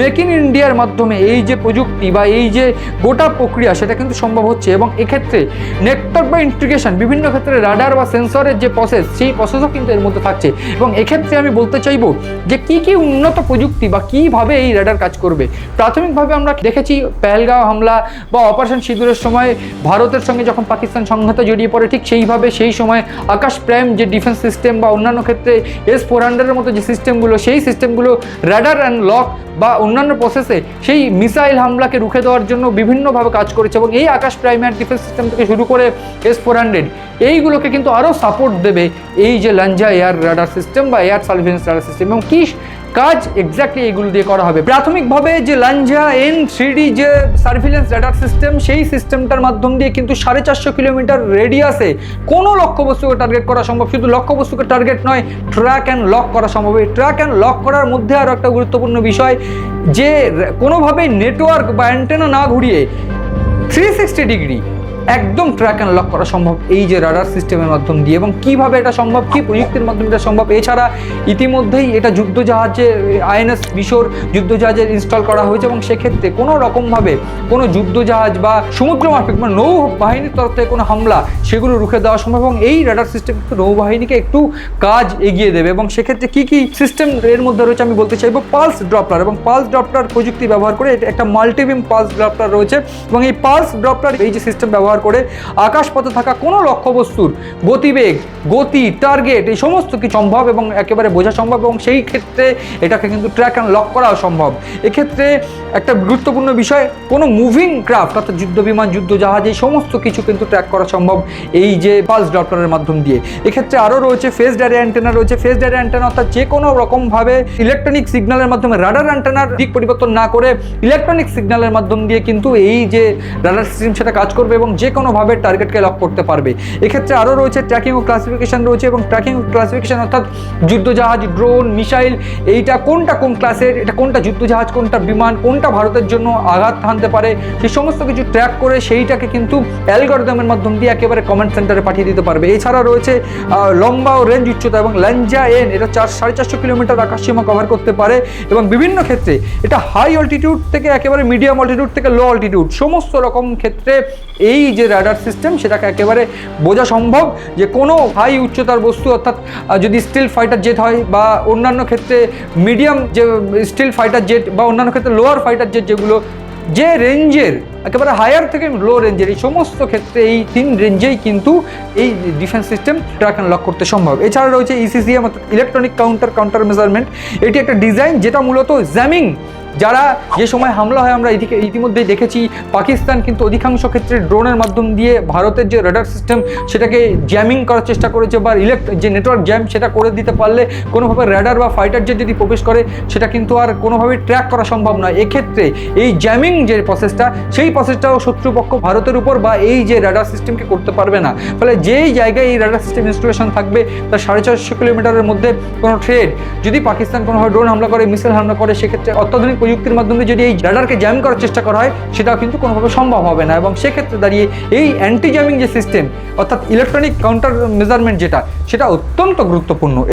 Make in ইন্ডিয়ার মাধ্যমে এই যে প্রযুক্তি বা এই যে গোটা প্রক্রিয়া, সেটা কিন্তু সম্ভব হচ্ছে এবং এক্ষেত্রে নেটওয়ার্ক বা ইন্টিগ্রেশন বিভিন্ন ক্ষেত্রে রাডার বা সেন্সরের যে প্রসেস সেই প্রসেসও কিন্তু এর মধ্যে থাকছে। এবং এক্ষেত্রে আমি বলতে চাইব যে কি কি উন্নত প্রযুক্তি বা কীভাবে এই রাডার কাজ করবে? প্রাথমিকভাবে আমরা দেখেছি পেহেলগাঁও হামলা বা অপারেশন সিঁদুরের সময় ভারতের সঙ্গে যখন পাকিস্তান সংঘাতে জড়িয়ে পড়ে, ঠিক সেইভাবে সেই সময় আকাশ প্রাইম যে ডিফেন্স সিস্টেম বা অন্যান্য ক্ষেত্রে এস ফোর হান্ড্রেডের মতো যে সিস্টেমগুলো সেই সিস্টেমগুলো রাডার অ্যান্ড লক বা অন্যান্য প্রসেসে সেই মিসাইল হামলাকে রুখে দেওয়ার জন্য বিভিন্নভাবে কাজ করেছে এবং এই আকাশ প্রাইমার ডিফেন্স সিস্টেম থেকে শুরু করে এস ফোর হান্ড্রেড এইগুলোকে কিন্তু আরও সাপোর্ট দেবে এই যে লাঞ্জা এয়ার রাডার সিস্টেম বা এয়ার সার্ভিলেন্স রাডার সিস্টেম এবং কী কাজ এক্স্যাক্টলি এইগুলো দিয়ে করা হবে। প্রাথমিকভাবে যে লাঞ্জা এন থ্রি যে সার্ভিলেন্স রাডার সিস্টেম সেই সিস্টেমটার মাধ্যম দিয়ে কিন্তু সাড়ে চারশো কিলোমিটার রেডিয়াসে কোনো লক্ষ্যবস্তুকে টার্গেট করা সম্ভব। শুধু লক্ষ্যবস্তুকে টার্গেট নয় ট্র্যাক অ্যান্ড লক করা সম্ভব। এই ট্র্যাক অ্যান্ড লক করার মধ্যে আরও একটা গুরুত্বপূর্ণ বিষয়, যে কোনোভাবেই নেটওয়ার্ক বা অ্যান্টেনা না ঘুরিয়ে থ্রি সিক্সটি ডিগ্রি একদম ট্র্যাক অ্যান্ড লক করা সম্ভব। এই যে রাডার সিস্টেমের মাধ্যম দিয়ে। এবং কীভাবে এটা সম্ভব? কী প্রযুক্তির মাধ্যমে এটা সম্ভব? এছাড়া ইতিমধ্যেই এটা যুদ্ধজাহাজে, আইএনএস বিশোর যুদ্ধজাহাজে ইনস্টল করা হয়েছে এবং সেক্ষেত্রে কোনো রকমভাবে কোনো যুদ্ধজাহাজ বা সমুদ্র মাফিক মানে নৌ বাহিনীর তরফ থেকে কোনো হামলা সেগুলো রুখে দেওয়া সম্ভব এবং এই রাডার সিস্টেম কিন্তু নৌবাহিনীকে একটু কাজ এগিয়ে দেবে এবং সেক্ষেত্রে কী কী সিস্টেম এর মধ্যে রয়েছে আমি বলতে চাইব? পালস ড্রপলার এবং পালস ড্রপলার প্রযুক্তি ব্যবহার করে একটা মাল্টিবিম পালস ড্রপলার রয়েছে এবং এই পালস ড্রপলার এই যে সিস্টেম ব্যবহার করে আকাশপথে থাকা কোনো লক্ষ্যবস্তুর গতিবেগ, গতি টার্গেট এই সমস্ত কিছু সম্ভব এবং একেবারে বোঝা সম্ভব এবং সেই ক্ষেত্রে এটাকে কিন্তু ট্র্যাক অ্যান্ড লক করাও সম্ভব। এক্ষেত্রে একটা গুরুত্বপূর্ণ বিষয়, কোনো মুভিং ক্রাফট অর্থাৎ যুদ্ধ বিমান, যুদ্ধ জাহাজ এই সমস্ত কিছু কিন্তু ট্র্যাক করা সম্ভব এই যে পালস ড্রপলারের মাধ্যম দিয়ে। এক্ষেত্রে আরও রয়েছে ফেস ডারি অ্যান্টেনা রয়েছে ফেস ডারি অ্যান্টেনা অর্থাৎ যে কোনো রকমভাবে ইলেকট্রনিক সিগন্যালের মাধ্যমে রাডার অ্যান্টেনার দিক পরিবর্তন না করে ইলেকট্রনিক সিগন্যালের মাধ্যম দিয়ে কিন্তু এই যে রাডার সিস্টেম সেটা কাজ করবে এবং যে কোনোভাবে টার্গেটকে লক করতে পারবে। এক্ষেত্রে আরও রয়েছে ট্র্যাকিং ও ক্লাসিফিকেশন রয়েছে এবং ট্র্যাকিং ও ক্লাসিফিকেশন অর্থাৎ যুদ্ধজাহাজ ড্রোন মিসাইল এইটা কোনটা কোন ক্লাসের এটা কোনটা যুদ্ধজাহাজ, কোনটা বিমান, কোনটা ভারতের জন্য আঘাত হানতে পারে সেই সমস্ত কিছু ট্র্যাক করে সেইটাকে কিন্তু অ্যালগরিদমের মাধ্যম দিয়ে একেবারে কমেন্ট সেন্টারে পাঠিয়ে দিতে পারবে। এছাড়া রয়েছে লম্বা ও রেঞ্জ উচ্চতা এবং ল্যাঞ্জা এন এটা চার, সাড়ে চারশো কিলোমিটার আকাশসীমা কভার করতে পারে এবং বিভিন্ন ক্ষেত্রে এটা হাই অল্টিটিউড থেকে একেবারে মিডিয়াম অল্টিটিউড থেকে লো অল্টিটিউড সমস্ত রকম ক্ষেত্রে এই যে রাডার সিস্টেম, সেটাকে একেবারে বোঝা সম্ভব যে কোনো হাই উচ্চতার বস্তু, অর্থাৎ যদি স্টিল ফাইটার জেট হয় বা অন্যান্য ক্ষেত্রে মিডিয়াম যে স্টিল ফাইটার জেট বা অন্যান্য ক্ষেত্রে লোয়ার ফাইটার জেট যেগুলো, যে রেঞ্জের একেবারে হায়ার থেকে লো রেঞ্জের এই সমস্ত ক্ষেত্রে এই তিন রেঞ্জেই কিন্তু এই defence system track and lock করতে সম্ভব। এছাড়া রয়েছে ইসিসিএম অর্থাৎ ইলেকট্রনিক কাউন্টার কাউন্টার মেজারমেন্ট এটি একটা ডিজাইন যেটা মূলত জ্যামিং যারা যে সময় হামলা হয় আমরা এদিকে ইতিমধ্যেই দেখেছি, পাকিস্তান কিন্তু অধিকাংশ ক্ষেত্রে ড্রোনের মাধ্যম দিয়ে ভারতের যে রাডার সিস্টেম সেটাকে জ্যামিং করার চেষ্টা করেছে বা ইলেক্ট যে নেটওয়ার্ক জ্যাম সেটা করে দিতে পারলে কোনোভাবে রাডার বা ফাইটার জেট যদি প্রবেশ করে, সেটা কিন্তু আর কোনোভাবে ট্র্যাক করা সম্ভব নয়। এক্ষেত্রে এই জ্যামিং যে প্রসেসটা সেই প্রসেসটাও শত্রুপক্ষ ভারতের উপর বা এই যে রাডার সিস্টেমকে করতে পারবে না। ফলে যেই জায়গায় এই রাডার সিস্টেম ইনস্টলেশন থাকবে তার সাড়ে চারশো কিলোমিটারের মধ্যে কোনো ট্রেড যদি পাকিস্তান কোনোভাবে ড্রোন হামলা করে মিসাইল হামলা করে, সেক্ষেত্রে অত্যাধুনিক প্রযুক্তির মাধ্যমে যদি এই রাডারকে জ্যাম করার চেষ্টা করা হয়, সেটাও কিন্তু কোনোভাবে সম্ভব হবে না। এবং সেক্ষেত্রে দাঁড়িয়ে এই অ্যান্টি জ্যামিং যে সিস্টেম অর্থাৎ ইলেকট্রনিক কাউন্টার মেজারমেন্ট যেটা, সেটা অত্যন্ত গুরুত্বপূর্ণ।